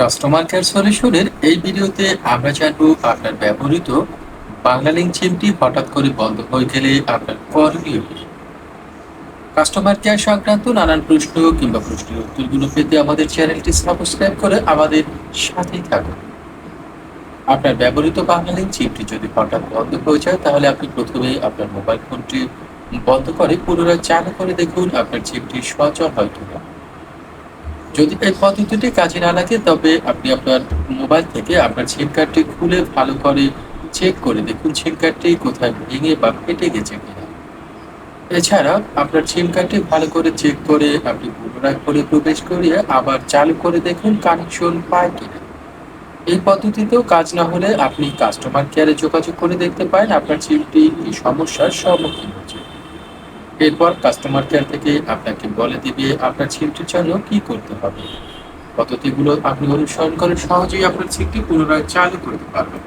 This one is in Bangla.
কাস্টমার কেয়ার সলিউশনের এই ভিডিওতে আমরা জানব আপনার ব্যবহৃত বাংলালিংক সিমটি হঠাৎ করে বন্ধ হয়ে গেলে আপনার করণীয় কি? কাস্টমার কেয়ার সংক্রান্ত নানান প্রশ্ন কিংবা প্রশ্নের উত্তরগুলো পেতে আমাদের চ্যানেলটি সাবস্ক্রাইব করে আমাদের সাথেই থাকুন আপনার ব্যবহৃত বাংলালিংক সিমটি যদি হঠাৎ বন্ধ হয়ে যায়, তাহলে আপনি প্রথমে আপনার মোবাইল ফোনটি বন্ধ করে পুনরায় চালু করে দেখুন, আপনার সিমটি সচল হয় কিনা যদি এই পদ্ধতিটি কাজে না লাগে, তবে আপনি আপনার মোবাইল থেকে আপনার সিম কার্ডটি খুলে ভালো করে চেক করে দেখুন সিম কার্ডটি কোথায় ভেঙে বা ফেটে গেছে কিনা। এছাড়া আপনার সিম কার্ডটি ভালো করে চেক করে আপনি পুনরায় ফোনে প্রবেশ করিয়ে আবার চালু করে দেখুন কানেকশন পায় কিনা। এই পদ্ধতিতেও কাজ না হলে আপনি কাস্টমার কেয়ারে যোগাযোগ করে দেখতে পারেন। আপনার সিমটি সমস্যার সম্মুখীন হচ্ছে? এরপর কাস্টমার কেয়ার থেকে আপনাকে বলে দিবে আপনার সিমটির জন্য কি করতে হবে। পদ্ধতিগুলো আপনি অনুসরণ করে সহজেই আপনার সিমটি পুনরায় চালু করতে পারবেন।